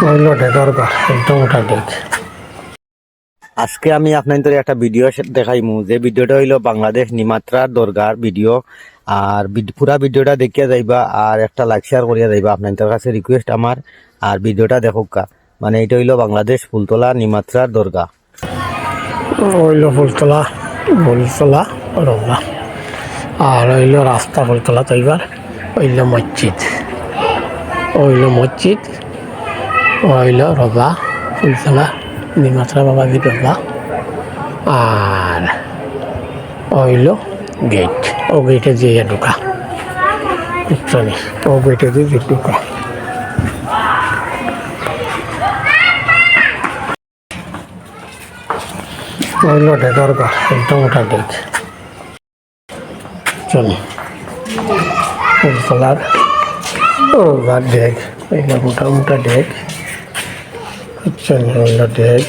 হইল ডেকর ঘর একদম ওটা ডেক আজকে আমি আপনাদের একটা ভিডিও দেখাইমু। যে ভিডিওটা হইল বাংলাদেশ নিমাত্রার দরগার ভিডিও। আর পুরা ভিডিওটা দেখিয়া যাইবা আর একটা লাইক শেয়ার করিয়া যাইবা। আপনাদের কাছে রিকোয়েস্ট আমার। আর ভিডিওটা দেখুক মানে এটা হইল বাংলাদেশ ফুলতলা নিমাত্রার দরগা। হইল ফুলতলা ফুলতলা রমলা আর হইল রাস্তা ফুলতলা তৈবার হইল মসজিদ। হইল মসজিদ। হইল রবা, ফুলতলা নিমাত্রা বাবাজি রবা আর হইল গেট। ও গেটে যেয়ে ঢুকা। বুঝছ নি? ও গেটে দিয়ে ঢুকা। হইল ডেকর ঘর একদম ওটা ডেক চলো। ফুলতলার। ও ঘর ডেক হইল মোটা মোটা ডেক চলো হইল ডেক